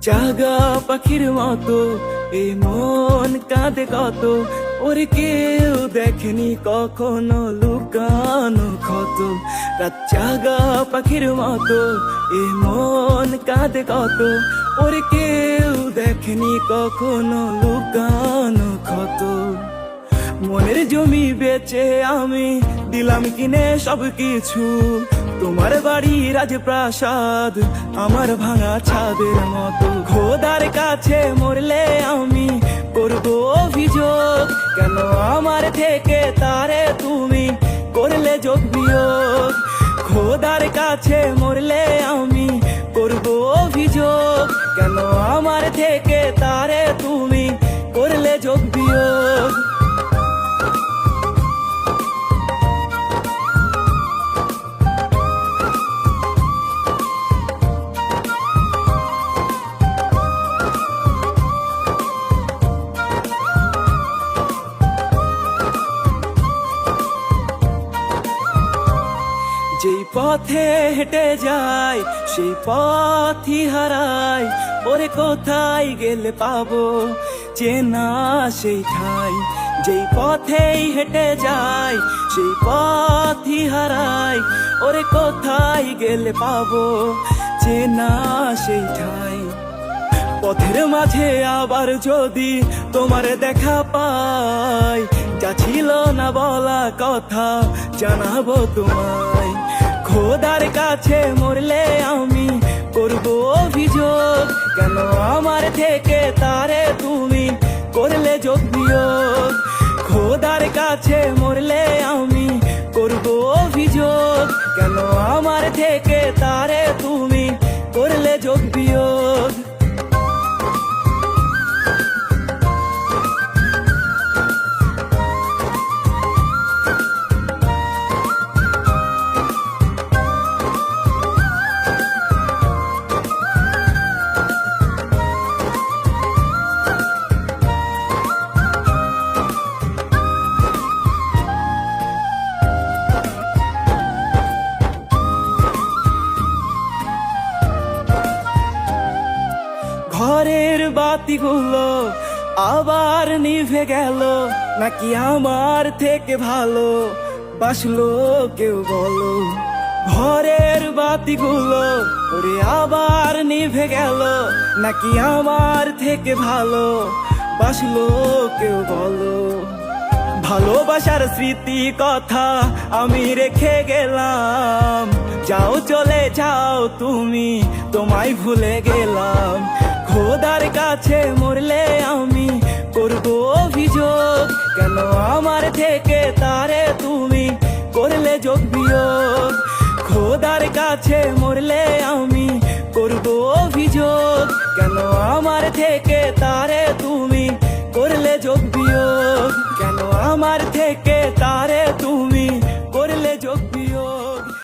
জাগা পাখির মতো এই মন কাঁদে কত, ওরে কেউ দেখেনি কখনো লুকানো ক্ষত। রাত জাগা পাখির মতো এই মন কাঁদে কত, ওরে কেউ দেখেনি কখনো লুকানো ক্ষত। মনের জমি বেচে আমি দিলাম কিনে সব কিছু। তোমার বাড়ি রাজপ্রাসাদ, আমার ভাঙা ছাদের মতো। খোদার কাছে মরলে আমি করব অভিযোগ, কেন আমার থেকে তারে তুমি করলে যোগ বিয়োগ? খোদার কাছে মরলে আমি করব অভিযোগ, কেন আমার থেকে পথে হেঁটে যায় সেই পথই হারাই। ওরে কোথায় গেলে পাবো? চেনা সেই ঠাই। যেই পথেই হেঁটে যায় সেই পথই হারাই। ওরে কোথায় গেলে পাবো? চেনা সেই ঠাই। পথের মাঝে আবার যদি তোমার দেখা পাই, যা ছিল না বলা কথা জানাব তোমায়। খোদার কাছে মরলে আমি করব অভিযোগ। কেন আমার থেকে তারে তুমি করলে যোগ বিয়োগ? খোদার কাছে মরলে আমি ঘরের বাতিগুলো আবার নিভে গেল। নাকি আমার থেকে ভালো? বাসলো কেউ বলো। ঘরের বাতিগুলো ওরে আবার নিভে গেল। নাকি আমার থেকে ভালো? বাসলো কেউ বলো। ভালোবাসার স্মৃতি কথা আমি রেখে গেলাম। যাও চলে যাও তুমি, তোমায় ভুলে গেলাম। খোদার কাছে মরলে আমি করব অভিযোগ। কেন আমার থেকে তারে তুমি করলে যোগ বিয়োগ? খোদার কাছে মরলে